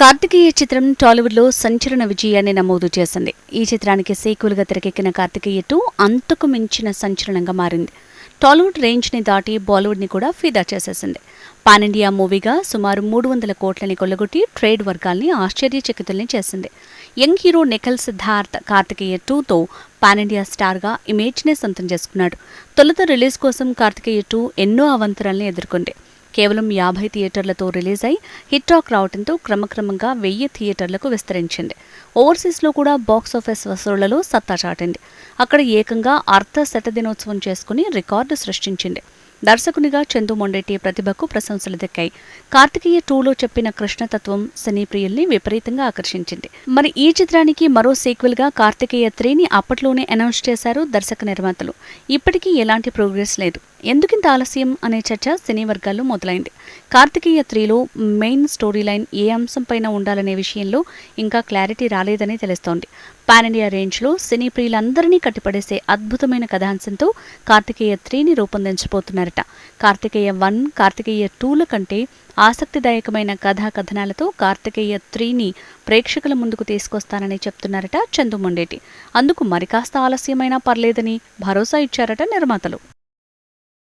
కార్తికేయ చిత్రం టాలీవుడ్లో సంచలన విజయాన్ని నమోదు చేసింది. ఈ చిత్రానికి సీక్వెల్గా తెరకెక్కిన కార్తికేయ టూ అంతకు మించిన సంచలనంగా మారింది. టాలీవుడ్ రేంజ్ని దాటి బాలీవుడ్ని కూడా ఫిదా చేసేసింది. పాన్ ఇండియా మూవీగా సుమారు మూడు వందల కోట్లని కొల్లగొట్టి ట్రేడ్ వర్గాల్ని ఆశ్చర్యచకితుల్ని చేసింది. యంగ్ హీరో నిఖల్ సిద్ధార్థ్ కార్తికేయ టూతో పాన్ ఇండియా స్టార్గా ఇమేజ్నే సొంతం చేసుకున్నాడు. తొలుత రిలీజ్ కోసం కార్తికేయ టూ ఎన్నో అవంతరాల్ని ఎదుర్కొంది. కేవలం యాభై థియేటర్లతో రిలీజ్ అయి హిట్ టాక్ రావడంతో క్రమక్రమంగా వెయ్యి థియేటర్లకు విస్తరించింది. ఓవర్సీస్లో కూడా బాక్సాఫీస్ వసూళ్ళలో సత్తా చాటింది. అక్కడ ఏకంగా అర్ధ శతదినోత్సవం చేసుకుని రికార్డు సృష్టించింది. దర్శకునిగా చందు మొండెట్టి ప్రతిభకు ప్రశంసలు దక్కాయి. కార్తికేయ టూలో చెప్పిన కృష్ణతత్వం సినీ ప్రియుల్ని విపరీతంగా ఆకర్షించింది. మరి ఈ చిత్రానికి మరో సీక్వెల్గా కార్తికేయ త్రీని అప్పట్లోనే అనౌన్స్ చేశారు దర్శక నిర్మాతలు. ఇప్పటికీ ఎలాంటి ప్రోగ్రెస్ లేదు. ఎందుకింత ఆలస్యం అనే చర్చ సినీ వర్గాల్లో మొదలైంది. కార్తికేయ త్రీలో మెయిన్ స్టోరీ లైన్ ఏ అంశంపైన ఉండాలనే విషయంలో ఇంకా క్లారిటీ రాలేదని తెలుస్తోంది. పాన్ ఇండియా రేంజ్లో సినీ ప్రియులందరినీ కట్టిపడేసే అద్భుతమైన కథాంశంతో కార్తికేయ త్రీని రూపొందించబోతున్నారట. కార్తికేయ వన్ కార్తికేయ టూల కంటే ఆసక్తిదాయకమైన కథా కథనాలతో కార్తికేయ త్రీని ప్రేక్షకుల ముందుకు తీసుకొస్తానని చెప్తున్నారట చందు మొండేటి. అందుకు మరి కాస్త ఆలస్యమైనా పర్లేదని భరోసా ఇచ్చారట నిర్మాతలు.